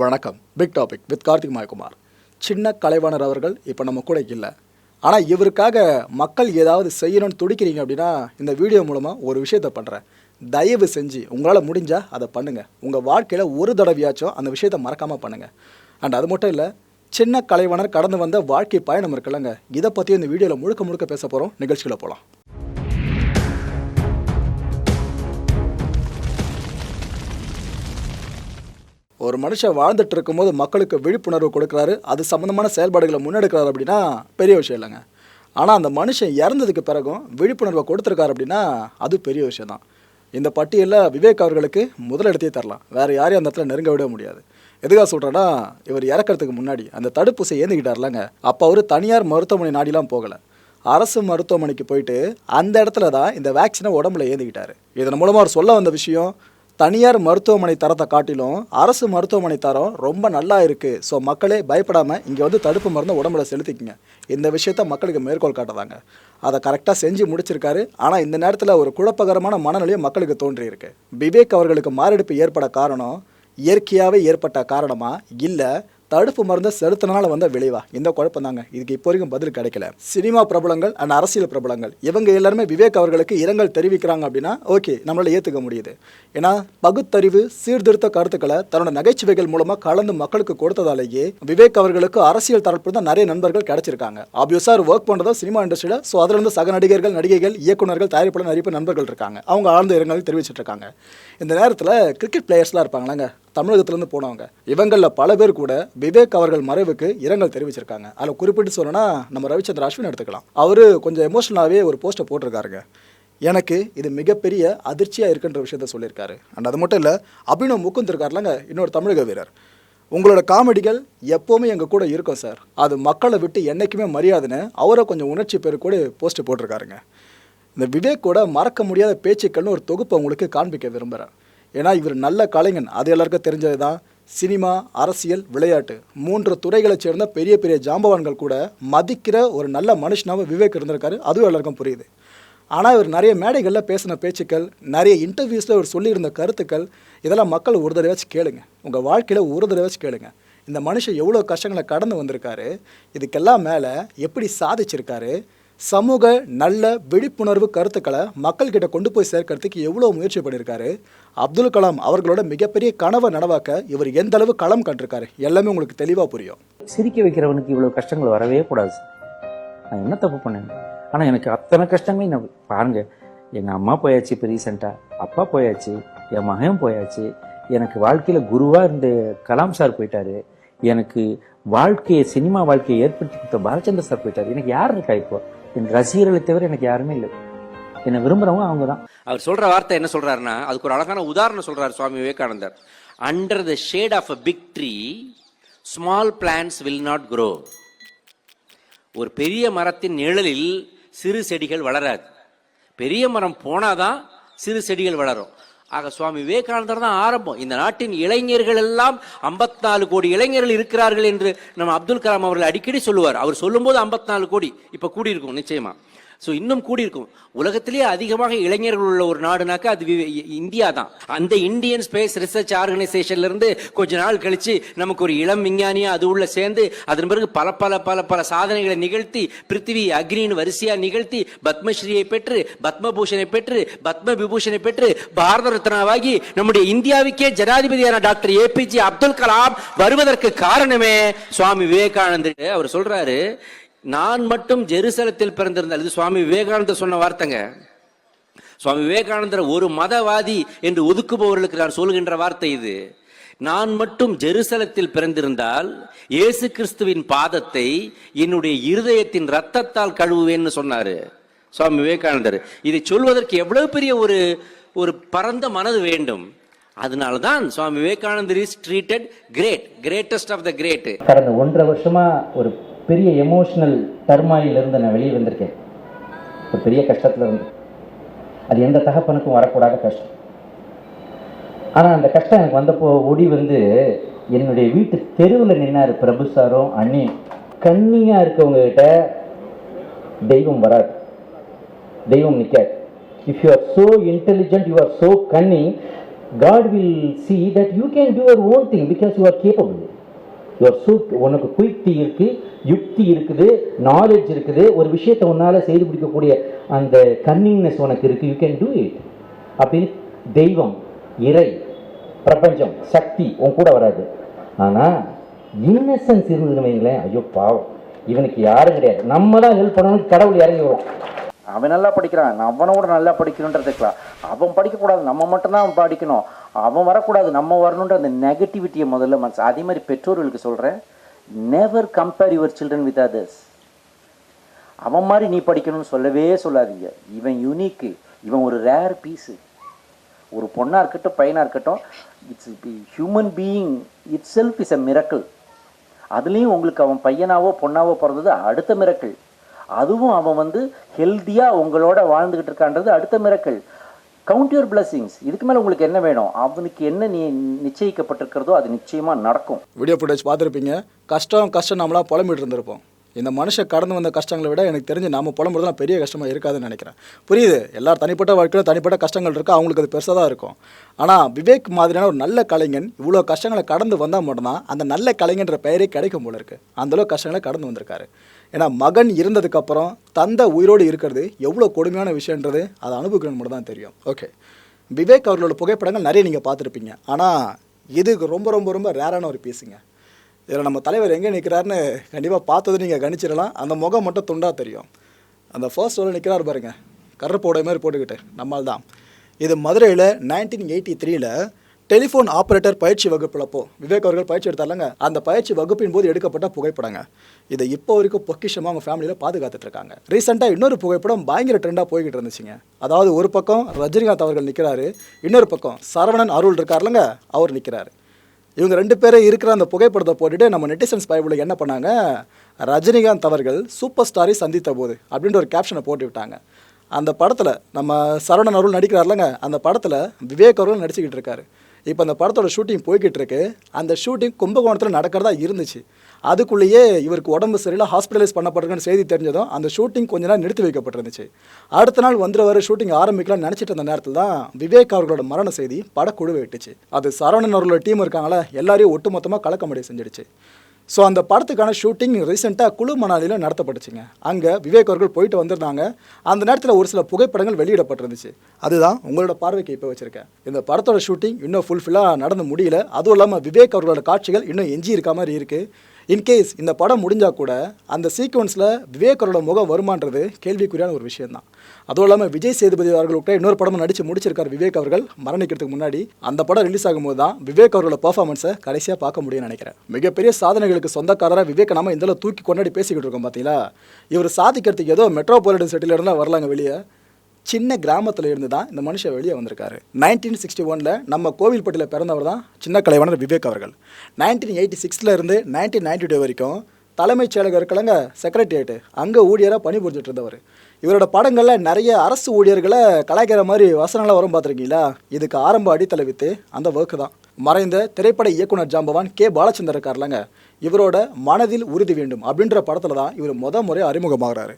வணக்கம். Big topic with Karthik Mayakumar. சின்ன கலைவாணர் அவர்கள் இப்போ நம்ம கூட இல்லை. ஆனால் இவருக்காக மக்கள் ஏதாவது செய்யணும்னு துடிக்கிறீங்க அப்படின்னா இந்த வீடியோ மூலமாக ஒரு விஷயத்த பண்ணுறேன் தயவு செஞ்சு உங்களால் முடிஞ்சால் அதை பண்ணுங்கள் உங்கள் வாழ்க்கையில் ஒரு தடவையாச்சும் அந்த விஷயத்த மறக்காமல் பண்ணுங்கள் அண்ட் அது மட்டும் இல்லை சின்ன கலைவாணர் கடந்து வந்த வாழ்க்கை பயணம் இருக்குல்லங்க. இதை பற்றி இந்த வீடியோவில் முழுக்க முழுக்க பேச போகிறோம் நிகழ்ச்சிகளை போகலாம் ஒரு மனுஷன் வாழ்ந்துட்டு இருக்கும்போது மக்களுக்கு விழிப்புணர்வு கொடுக்குறாரு அது சம்மந்தமான செயல்பாடுகளை முன்னெடுக்கிறாரு அப்படின்னா பெரிய விஷயம் இல்லைங்க. ஆனால் அந்த மனுஷன் இறந்ததுக்கு பிறகும் விழிப்புணர்வை கொடுத்துருக்காரு அப்படின்னா அது பெரிய விஷயம் தான். இந்த பட்டியலில் விவேக் அவர்களுக்கு முதலிடத்தையே தரலாம். வேறு யாரையும் அந்த இடத்துல நெருங்க விட முடியாது. எதுக்காக சொல்கிறேன்னா இவர் இறக்கறதுக்கு முன்னாடி அந்த தடுப்பூசி ஏந்திக்கிட்டார்லங்க. அப்போ அவர் தனியார் மருத்துவமனை நாடிலாம் போகலை. அரசு மருத்துவமனைக்கு போயிட்டு அந்த இடத்துல தான் இந்த வேக்சினை உடம்புல ஏந்திக்கிட்டாரு. இதன் மூலமாக அவர் சொல்ல வந்த விஷயம் தனியார் மருத்துவமனை தரத்தை காட்டிலும் அரசு மருத்துவமனை தரம் ரொம்ப நல்லா இருக்குது ஸோ மக்களே பயப்படாமல் இங்கே வந்து தடுப்பு மருந்தை உடம்புல செலுத்திக்கங்க. இந்த விஷயத்த மக்களுக்கு மேற்கோள் காட்டுறாங்க அதை கரெக்டாக செஞ்சு முடிச்சிருக்காரு. ஆனால் இந்த நேரத்தில் ஒரு குழப்பகரமான மனநிலையும் மக்களுக்கு தோன்றியிருக்கு. விவேக் அவர்களுக்கு மாரடைப்பு ஏற்பட காரணம் இயற்கையாகவே ஏற்பட்ட காரணமாக இல்லை தடுப்பு மருந்தை செலுத்தினால வந்த விளைவா? இந்த குழப்பம் தாங்க. இதுக்கு இப்போ வரைக்கும் பதில் கிடைக்கல. சினிமா பிரபலங்கள் அண்ட் அரசியல் பிரபலங்கள் இவங்க எல்லாருமே விவேக் அவர்களுக்கு இரங்கல் தெரிவிக்கிறாங்க அப்படின்னா ஓகே நம்மளால ஏற்றுக்க முடியுது. ஏன்னா பகுத்தறிவு சீர்திருத்த கருத்துக்களை தன்னோட நகைச்சுவைகள் மூலமாக கலந்து மக்களுக்கு கொடுத்ததாலேயே விவேக் அவர்களுக்கு அரசியல் தரப்பு தான் நிறைய நண்பர்கள் கிடைச்சிருக்காங்க. ஆப்வியஸாக ஒர்க் பண்ணுறதா சினிமா இண்டஸ்ட்ரியில் ஸோ அதுல இருந்து சக நடிகர்கள் நடிகைகள் இயக்குனர்கள் தயாரிப்பாளர் நிறைய நண்பர்கள் இருக்காங்க. அவங்க ஆழ்ந்த இரங்கல் தெரிவிச்சிட்டு இருக்காங்க. இந்த நேரத்தில் கிரிக்கெட் பிளேயர்ஸ்லாம் இருப்பாங்களாங்க? தமிழகத்திலேருந்து போனவங்க. இவங்களில் பல பேர் கூட விவேக் அவர்கள் மறைவுக்கு இரங்கல் தெரிவிச்சிருக்காங்க. அதில் குறிப்பிட்டு சொல்லணும்னா நம்ம ரவிச்சந்திர அஸ்வின் எடுத்துக்கலாம். அவர் கொஞ்சம் எமோஷனலாகவே ஒரு போஸ்ட்டை போட்டிருக்காருங்க. எனக்கு இது மிகப்பெரிய அதிர்ச்சியாக இருக்குன்ற விஷயத்த சொல்லியிருக்காரு. அண்ட் அது மட்டும் இல்லை அபினவ் முக்குந்த் இருக்கார்லங்க இன்னொரு தமிழக வீரர். உங்களோட காமெடிகள் எப்போவுமே எங்கள் கூட இருக்கும் சார் அது மக்களை விட்டு என்றைக்குமே மரியாதைன்னு அவரை கொஞ்சம் உணர்ச்சி பேர் கூட போஸ்ட்டு போட்டிருக்காருங்க. இந்த விவேக்கோட மறக்க முடியாத பேச்சுக்கள்னு ஒரு தொகுப்பை உங்களுக்கு காண்பிக்க விரும்புகிறேன் ஏன்னா இவர் நல்ல கலைஞன். அது எல்லாருக்கும் தெரிஞ்சது தான் சினிமா அரசியல் விளையாட்டு மூன்று துறைகளைச் சேர்ந்த பெரிய பெரிய ஜாம்பவான்கள் கூட மதிக்கிற ஒரு நல்ல மனுஷனாக விவேக் இருந்திருக்காரு. அதுவும் எல்லாருக்கும் புரியுது. ஆனால் இவர் நிறைய மேடைகளில் பேசின பேச்சுக்கள் நிறைய இன்டர்வியூஸில் இவர் சொல்லியிருந்த கருத்துக்கள் இதெல்லாம் மக்கள் ஒரு தடவையாச்சும் கேளுங்க. உங்கள் வாழ்க்கையில் ஒரு தடவையாச்சும் கேளுங்க. இந்த மனுஷன் எவ்வளோ கஷ்டங்களை கடந்து வந்திருக்காரு. இதுக்கெல்லாம் மேலே எப்படி சாதிச்சிருக்காரு. சமூக நல்ல விழிப்புணர்வு கருத்துக்களை மக்கள்கிட்ட கொண்டு போய் சேர்க்கறதுக்கு எவ்வளோ முயற்சி பண்ணியிருக்காரு? அப்துல் கலாம் அவர்களோட மிகப்பெரிய கனவை நனவாக்க இவர் எந்த அளவு களம் கண்டிருக்காரு? எல்லாமே உங்களுக்கு தெளிவாக புரியும். சிரிக்க வைக்கிறவனுக்கு இவ்வளோ கஷ்டங்கள் வரவே கூடாது நான் என்ன தப்பு பண்ணேன்? ஆனால் எனக்கு அத்தனை கஷ்டங்களையும் நான் பாருங்க. எங்கள் அம்மா போயாச்சு இப்போ ரீசெண்டாக அப்பா போயாச்சு. என் மகன் போயாச்சு. எனக்கு வாழ்க்கையில் குருவாக இருந்த கலாம் சார் போயிட்டாரு. எனக்கு வாழ்க்கையை சினிமா வாழ்க்கையை ஏற்படுத்தி கொடுத்த பாலச்சந்திர சார் போயிட்டார். எனக்கு யார் இருக்கா இப்போ? என் ரசிகர்களை தவிர எனக்கு யாருமே இல்லை. என்னை விரும்புறவங்க அவங்க தான் அவர் சொல்ற வார்த்தை என்ன சொல்றாருன்னா அதுக்கு ஒரு அழகான உதாரணம் சொல்றாரு Swami Vivekanandar. Under the shade of a big tree small plants will not grow ஒரு பெரிய மரத்தின் நிழலில் சிறு செடிகள் வளராது. பெரிய மரம் போனாதான் சிறு செடிகள் வளரும். ஆக சுவாமி விவேகானந்தர் தான் ஆரம்பம். இந்த நாட்டின் இளைஞர்கள் எல்லாம் 54 கோடி இளைஞர்கள் இருக்கிறார்கள் என்று நம்ம அப்துல் கலாம் அவர்கள் அடிக்கடி சொல்லுவார். அவர் சொல்லும்போது 54 கோடி. இப்போ கூடியிருக்கும் நிச்சயமா. ஸோ இன்னும் கூடியிருக்கும். உலகத்திலேயே அதிகமாக இளைஞர்கள் உள்ள ஒரு நாடுனாக்கா அது இந்தியா தான். அந்த இந்தியன் ஸ்பேஸ் ரிசர்ச் ஆர்கனைசேஷன்ல இருந்து கொஞ்ச நாள் கழிச்சு நமக்கு ஒரு இளம் விஞ்ஞானியா அது உள்ள சேர்ந்து அதன் பிறகு பல பல பல பல சாதனைகளை நிகழ்த்தி பிருத்திவி அக்னின்னு வரிசையா நிகழ்த்தி பத்மஸ்ரீயை பெற்று பத்மபூஷனை பெற்று பத்ம விபூஷனை பெற்று பாரத ரத்னாவாகி நம்முடைய இந்தியாவுக்கே ஜனாதிபதியான டாக்டர் ஏபிஜே அப்துல் கலாம் வருவதற்கு காரணமே சுவாமி விவேகானந்தர். அவர் சொல்றாரு நான் மட்டும் ஜெருசலத்தில் பிறந்திருந்தால் இது சுவாமி விவேகானந்தர் சொன்ன வார்த்தைங்க. சுவாமி விவேகானந்தர் ஒரு மதவாதி என்று ஒதுக்குபவர்களுக்கு நான் சொல்கின்ற வார்த்தை இது. நான் மட்டும் ஜெருசலத்தில் பிறந்திருந்தால் இயேசு கிறிஸ்துவின் பாதத்தை என்னுடைய இருதயத்தின் ரத்தத்தால் கழுவுவேன்னு சொன்னார் சுவாமி விவேகானந்தர். இதை சொல்வதற்கு எவ்வளவு பெரிய ஒரு ஒரு பரந்த மனது வேண்டும். அதனால தான் Swami Vivekanandar is treated great greatest of the great கடந்த ஒன்றரை வருஷமா ஒரு பெரிய எமோஷ்னல் டர்மாயிலிருந்து நான் வெளியே வந்திருக்கேன். ஒரு பெரிய கஷ்டத்தில் இருந்து. அது எந்த தகப்பனுக்கும் வரக்கூடாத கஷ்டம். ஆனால் அந்த கஷ்டம் எனக்கு வந்தப்போ ஒடி வந்து என்னுடைய வீட்டு தெருவில் நின்னார் பிரபு சாரும் அண்ணி. கண்ணியாக இருக்கவங்ககிட்ட தெய்வம் வராது. தெய்வம் நிற்காது if you are so intelligent you are so cunning God will see that you can do your own thing because you are capable you are so உனக்கு குயுக்தி இருக்கு யுக்தி இருக்குது நாலேஜ் இருக்குது. ஒரு விஷயத்தை உன்னால் செய்து பிடிக்கக்கூடிய அந்த கன்னிங்னஸ் உனக்கு இருக்குது யூ கேன் டூ இட் அப்படின்னு தெய்வம் இறை பிரபஞ்சம் சக்தி உன் கூட வராது. ஆனால் இன்னசென்ஸ் இருந்ததுன்னு வைங்களேன் ஐயோ பாவம். இவனுக்கு யாரும் கிடையாது. நம்ம தான் ஹெல்ப் பண்ணணும் கடவுள் இறங்கி வரும். அவன் நல்லா படிக்கிறான். நான் அவனோட நல்லா படிக்கணுன்றதுக்கலாம் அவன் படிக்கக்கூடாது. நம்ம மட்டும்தான் அவன் படிக்கணும். அவன் வரக்கூடாது. நம்ம வரணுன்ற அந்த நெகட்டிவிட்டியை முதல்ல மனசு. அதே மாதிரி பெற்றோர்களுக்கு சொல்கிறேன் never compare your children with others அவன் மாதிரி நீ படிக்கணும்னு சொல்லவே சொல்லாதீங்க. இவன் யூனிக்கு இவன் ஒரு ரேர் பீஸு ஒரு பொண்ணாக இருக்கட்டும் பையனாக இருக்கட்டும் it's human being itself is a miracle அதுலேயும் உங்களுக்கு அவன் பையனாவோ பொண்ணாவோ பிறந்தது அடுத்த மிரக்கல் அதுவும் அவன் வந்து ஹெல்த்தியாக உங்களோட வாழ்ந்துக்கிட்டு இருக்கான்றது அடுத்த மிரக்கல் கவுண்ட் யுவர் பிளஸிங்ஸ் இதுக்கு மேலே உங்களுக்கு என்ன வேணும்? அவனுக்கு என்ன நீ நிச்சயிக்கப்பட்டிருக்கிறதோ அது நிச்சயமாக நடக்கும். வீடியோ ஃபுட்டேஜ் பார்த்துருப்பீங்க. கஷ்டம் கஷ்டம் நம்மளாக புலம்பிட்டு இருந்திருப்போம். இந்த மனுஷன் கடந்து வந்த கஷ்டங்களை விட எனக்கு தெரிஞ்சு நம்ம புலம்புறதுலாம் பெரிய கஷ்டமாக இருக்காதுன்னு நினைக்கிறேன். புரியுது? எல்லாரும் தனிப்பட்ட வாழ்க்கையில் தனிப்பட்ட கஷ்டங்கள் இருக்குது அவங்களுக்கு அது பெருசாக தான் இருக்கும். ஆனால் விவேக் மாதிரியான ஒரு நல்ல கலைஞன் இவ்வளோ கஷ்டங்களை கடந்து வந்தால் மட்டும்தான் அந்த நல்ல கலைஞன்ற பெயரே கிடைக்கும் போல இருக்கு. அந்தளவு கஷ்டங்களை கடந்து வந்திருக்காரு. ஏன்னா மகன் இருந்ததுக்கப்புறம் தந்தை உயிரோடு இருக்கிறது எவ்வளோ கொடுமையான விஷயன்றது அதை அனுபவிக்கணும் மட்டும் தான் தெரியும். ஓகே விவேக் அவர்களோட புகைப்படங்கள் நிறைய நீங்கள் பார்த்துருப்பீங்க. ஆனால் இது ரொம்ப ரொம்ப ரொம்ப ரேரான ஒரு பீஸுங்க இதில் நம்ம தலைவர் எங்கே நிற்கிறாருன்னு கண்டிப்பாக பார்த்தது நீங்கள் கணிச்சிடலாம். அந்த முகம் மட்டும் துண்டாக தெரியும். அந்த ஃபர்ஸ்ட் ரோவில் நிற்கிறார் பாருங்கள் கருப்போட மாதிரி போட்டுக்கிட்டு நம்மால் தான். இது மதுரையில் நைன்டீன் எயிட்டி த்ரீல டெலிஃபோன் ஆப்ரேட்டர் பயிற்சி வகுப்பிலப்போ விவேக் அவர்கள் பயிற்சி எடுத்தாலங்க அந்த பயிற்சி வகுப்பின் போது எடுக்கப்பட்ட புகைப்படங்க. இதை இப்போ வரைக்கும் பொக்கிஷமாக அவங்க ஃபேமிலியில் பாதுகாத்துட்டு இருக்காங்க. ரீசெண்டாக இன்னொரு புகைப்படம் பயங்கர ட்ரெண்டாக போய்கிட்டு இருந்துச்சுங்க. அதாவது ஒரு பக்கம் ரஜினிகாந்த் அவர்கள் நிற்கிறாரு இன்னொரு பக்கம் சரவணன் அருள் இருக்கார்லங்க அவர் நிற்கிறாரு. இவங்க ரெண்டு பேரும் இருக்கிற அந்த புகைப்படத்தை போட்டுட்டு நம்ம நெட்டிசன்ஸ் பைபிளில் என்ன பண்ணாங்க? ரஜினிகாந்த் அவர்கள் சூப்பர் ஸ்டாரை சந்தித்த போது அப்படின்ற ஒரு கேப்ஷனை போட்டு விட்டாங்க. அந்த படத்தில் நம்ம சரவணன் அருள் நடிக்கிறார்லங்க அந்த படத்தில் விவேக் அவர்கள் நடிச்சுக்கிட்டு இருக்காரு. இப்போ அந்த படத்தோட ஷூட்டிங் போய்கிட்டு இருக்கு அந்த ஷூட்டிங் கும்பகோணத்தில் நடக்கிறதா இருந்துச்சு. அதுக்குள்ளேயே இவருக்கு உடம்பு சரியில்லை ஹாஸ்பிட்டலைஸ் பண்ணப்பட்டிருக்குன்னு செய்தி தெரிஞ்சதும் அந்த ஷூட்டிங் கொஞ்ச நேரம் நிறுத்தி வைக்கப்பட்டிருந்துச்சு. அடுத்த நாள் வந்துடுவார் ஷூட்டிங் ஆரம்பிக்கலாம்னு நினச்சிட்டு இருந்த நேரத்தில் தான் விவேக் அவர்களோட மரண செய்தி படக்குழுவை விட்டுச்சு அது சரவணன் அவர்களோட டீம் இருக்காங்களா எல்லாரையும் ஒட்டுமொத்தமாக கலக்கமடை செஞ்சிடுச்சு. ஸோ அந்த படத்துக்கான ஷூட்டிங் ரீசெண்டாக குழு மணாலியில் நடத்தப்பட்டுச்சுங்க. அங்கே விவேக் அவர்கள் போயிட்டு வந்திருந்தாங்க. அந்த நேரத்தில் ஒரு சில புகைப்படங்கள் வெளியிடப்பட்டிருந்துச்சு. அதுதான் உங்களோட பார்வைக்கு இப்போ வச்சுருக்கேன். இந்த படத்தோட ஷூட்டிங் இன்னும் ஃபுல்ஃபில்லாக நடந்து முடியல. அதுவும் இல்லாமல் விவேக் அவர்களோட காட்சிகள் இன்னும் எஞ்சி இருக்க மாதிரி இருக்குது இன்கேஸ் இந்த படம் முடிஞ்சால் கூட அந்த சீக்வன்ஸில் விவேக் அவரோட முகம் வருமானது கேள்விக்குறியான ஒரு விஷயம்தான். அதுவும் இல்லாமல் விஜய் சேதுபதி அவர்கள்கிட்ட இன்னொரு படமும் நடித்து முடிச்சிருக்கார் விவேக் அவர்கள். மரணிக்கிறதுக்கு முன்னாடி அந்த படம் ரிலீஸ் ஆகும்போது தான் விவேக் அவர்களோட பர்ஃபார்மன்ஸை கடைசியாக பார்க்க முடியும்னு நினைக்கிறேன். மிகப்பெரிய சாதனைகளுக்கு சொந்தக்காரராக விவேக் நாம இந்த தூக்கி கொண்டாடி பேசிக்கிட்டு இருக்கோம் பார்த்தீங்களா இவர் சாதிக்கிறதுக்கு ஏதோ மெட்ரோபாலிட்டன் சிட்டில இருந்தால் வரலாங்க வெளியே. சின்ன கிராமத்தில் இருந்து தான் இந்த மனுஷன் வெளியே வந்திருக்காரு. நைன்டீன் சிக்ஸ்டி ஒனில் நம்ம கோவில்பட்டியில் பிறந்தவர் தான் சின்ன கலைவாணர் விவேக் அவர்கள். நைன்டீன் எயிட்டி சிக்ஸில் இருந்து நைன்டீன் நைன்டி டூ வரைக்கும் தலைமைச் செயலகம் இருக்கலங்க செக்ரட்டரியேட்டு அங்கே ஊழியராக பணிபுரிஞ்சிட்டு இருந்தவர் இவரோட படங்களில் நிறைய அரசு ஊழியர்களை கலாய்க்கிற மாதிரி வசனங்கள்லாம் வரும் பார்த்துருக்கீங்களா? இதுக்கு ஆரம்ப அடித்தள வித்து அந்த ஒர்க்கு தான். மறைந்த திரைப்பட இயக்குனர் ஜாம்பவான் கே. பாலச்சந்தர் இருக்கார்லங்க இவரோட மனதில் உறுதி வேண்டும் அப்படின்ற படத்தில் தான் இவர் முத முறை அறிமுகமாகிறாரு.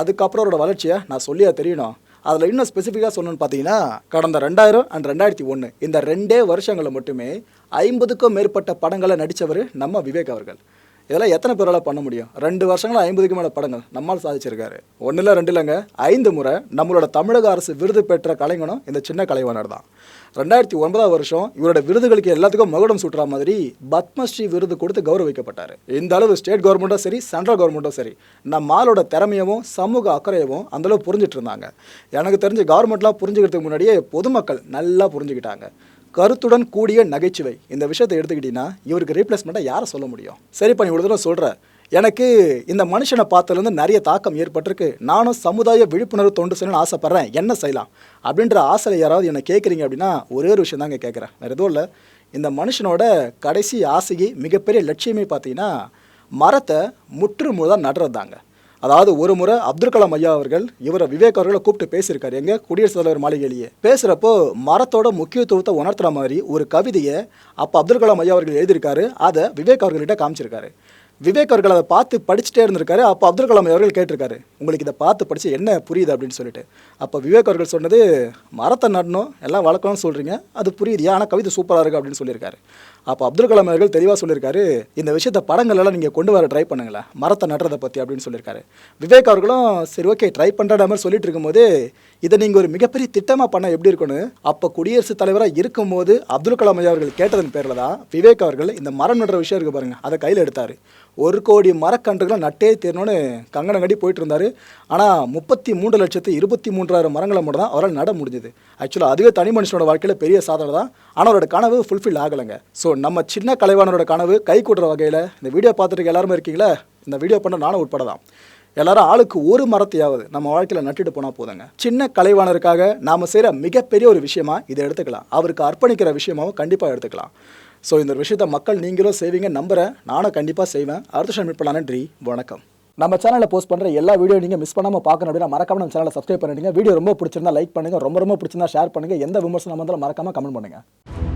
அதுக்கப்புறம் அவரோட வளர்ச்சியை நான் சொல்லியா தெரியணும். அதில் இன்னும் ஸ்பெசிஃபிக்காக சொல்லணும்னு பார்த்தீங்கன்னா கடந்த ரெண்டாயிரம் அண்ட் ரெண்டாயிரத்தி ஒன்று இந்த ரெண்டே வருஷங்களில் மட்டுமே ஐம்பதுக்கும் மேற்பட்ட படங்களை நடித்தவர் நம்ம விவேக் அவர்கள். இதெல்லாம் எத்தனை பேரால் பண்ண முடியும்? ரெண்டு வருஷங்களா ஐம்பதுக்கு மேலே படங்கள். நம்மால் சாதிச்சிருக்காரு. ஒன்றும் இல்லை ரெண்டு இல்லைங்க. ஐந்து முறை நம்மளோட தமிழக அரசு விருது பெற்ற கலைஞனும் இந்த சின்ன கலைவாணர் தான். ரெண்டாயிரத்தி ஒன்பதாம் வருஷம் இவரோட விருதுகளுக்கு எல்லாத்துக்கும் மகுடம் சுட்டுற மாதிரி பத்மஸ்ரீ விருது கொடுத்து கௌரவிக்கப்பட்டார். இந்த அளவு ஸ்டேட் கவர்மெண்ட்டும் சரி சென்ட்ரல் கவர்மெண்ட்டும் சரி நம்ம ஆளோட திறமையவும் சமூக அக்கறையவும் அந்தளவு புரிஞ்சிட்டு இருந்தாங்க. எனக்கு தெரிஞ்சு கவர்மெண்ட்லாம் புரிஞ்சுக்கிறதுக்கு முன்னாடியே பொதுமக்கள் நல்லா புரிஞ்சுக்கிட்டாங்க. கருத்துடன் கூடிய நகைச்சுவை. இந்த விஷயத்தை எடுத்துக்கிட்டீங்கன்னா இவருக்கு ரீப்ளேஸ்மெண்ட்டாக யாரை சொல்ல முடியும்? சரிப்பா நீ இவ்வளோ தூரம் சொல்கிறேன் எனக்கு இந்த மனுஷனை பார்த்ததுலேருந்து நிறைய தாக்கம் ஏற்பட்டிருக்கு. நானும் சமுதாய விழிப்புணர்வு தொண்டு செய்யணும்னு ஆசைப்பட்றேன். என்ன செய்யலாம்? அப்படின்ற ஆசையில் யாராவது என்னை கேட்குறீங்க அப்படின்னா ஒரே ஒரு விஷயம் தாங்க கேட்குறேன். வேறு எதுவும் இல்லை. இந்த மனுஷனோட கடைசி ஆசையை மிகப்பெரிய லட்சியமே பார்த்தீங்கன்னா மரத்தை முற்று முழுதாக நடுறது தாங்க அதாவது ஒரு முறை அப்துல் கலாம் ஐயா அவர்கள் இவரை விவேக் அவர்களை கூப்பிட்டு பேசியிருக்காரு. எங்க? குடியரசுத் தலைவர் மாளிகையிலேயே. பேசுகிறப்போ மரத்தோட முக்கியத்துவத்தை உணர்த்துற மாதிரி ஒரு கவிதையை அப்போ அப்துல் கலாம் ஐயா அவர்கள் எழுதியிருக்காரு. அதை விவேக் அவர்கள்கிட்ட காமிச்சிருக்காரு. விவேக் அவர்கள் அதை பார்த்து படிச்சுட்டே இருந்திருக்காரு. அப்போ அப்துல் கலாம் அவர்கள் கேட்டிருக்காரு. உங்களுக்கு இதை பார்த்து படித்து என்ன புரியுது? அப்படின்னு சொல்லிட்டு. அப்போ விவேக் அவர்கள் சொன்னது மரத்தை நடணும் எல்லாம் வளர்க்கணும்னு சொல்கிறீங்க அது புரியுது. ஆனால் கவிதை சூப்பராக இருக்குது அப்படின்னு சொல்லியிருக்காரு. அப்போ அப்துல் கலாம் அவர்கள் தெளிவாக சொல்லியிருக்காரு இந்த விஷயத்தை படங்கள் எல்லாம் நீங்கள் கொண்டு வர ட்ரை பண்ணுங்களேன் மரத்தை நடுறதை பற்றி அப்படின்னு சொல்லியிருக்காரு. விவேக் அவர்களும் சரி ஓகே ட்ரை பண்ணுற மாதிரி சொல்லிட்டு இருக்கும்போது இதை நீங்கள் ஒரு மிகப்பெரிய திட்டமாக பண்ண எப்படி இருக்குன்னு அப்போ குடியரசுத் தலைவராக இருக்கும்போது அப்துல் கலாம் ஐயா அவர்கள் கேட்டதன் பேரில் தான் விவேக் அவர்கள் இந்த மரம் நடுற விஷயம் இருக்கு பாருங்கள் அதை கையில் எடுத்தார். ஒரு கோடி மரக்கன்றுகளை நட்டே தீரணும்னு கங்கணம் கட்டி போயிட்டு இருந்தார் ஆனால் முப்பத்தி மூன்று லட்சத்து இருபத்தி மூன்றாயிரம் மரங்களை மட்டும் தான் அவரால் நட முடிஞ்சது. ஆக்சுவலாக அதுவே தனி மனுஷனோட வாழ்க்கையில் பெரிய சாதனை தான். ஆனால் அவரோட கனவு ஃபுல்ஃபில் ஆகலைங்க. ஸோ நம்ம சின்ன கலைவாணரோட கனவு கை கூட்டுற வகையில் இந்த வீடியோ பார்த்துட்டு எல்லாருமே இருக்கீங்களா? இந்த வீடியோ பண்ண நானும் உட்பட தான் எல்லாரும் ஆளுக்கு ஒரு மரத்தையாவது நம்ம வாழ்க்கையில் நட்டுட்டு போனால் போதுங்க. சின்ன கலைவாணருக்காக நாம் செய்கிற மிகப்பெரிய ஒரு விஷயமா இதை எடுத்துக்கலாம். அவருக்கு அர்ப்பணிக்கிற விஷயமாவும் கண்டிப்பாக எடுத்துக்கலாம். ஸோ இந்த ஒரு விஷயத்தை மக்கள் நீங்களும் செய்வீங்க நம்புகிறேன் நானும் கண்டிப்பாக செய்வேன். அடுத்த விஷயம் மீட் பண்ணலாம் நன்றி வணக்கம். நம்ம சேனலில் போஸ்ட் பண்ணுற எல்லா வீடியோ நீங்கள் மிஸ் பண்ணாமல் பார்க்கணும் அப்படின்னா மறக்காம நம்ம சேனலை சப்ஸ்கிரைப் பண்ணிடுங்க. வீடியோ ரொம்ப பிடிச்சிருந்தா லைக் பண்ணுங்கள் ரொம்ப ரொம்ப பிடிச்சிருந்தா ஷேர் பண்ணுங்கள் எந்த விமர்சனம் வந்தாலும் மறக்காமல் கமெண்ட் பண்ணுங்கள்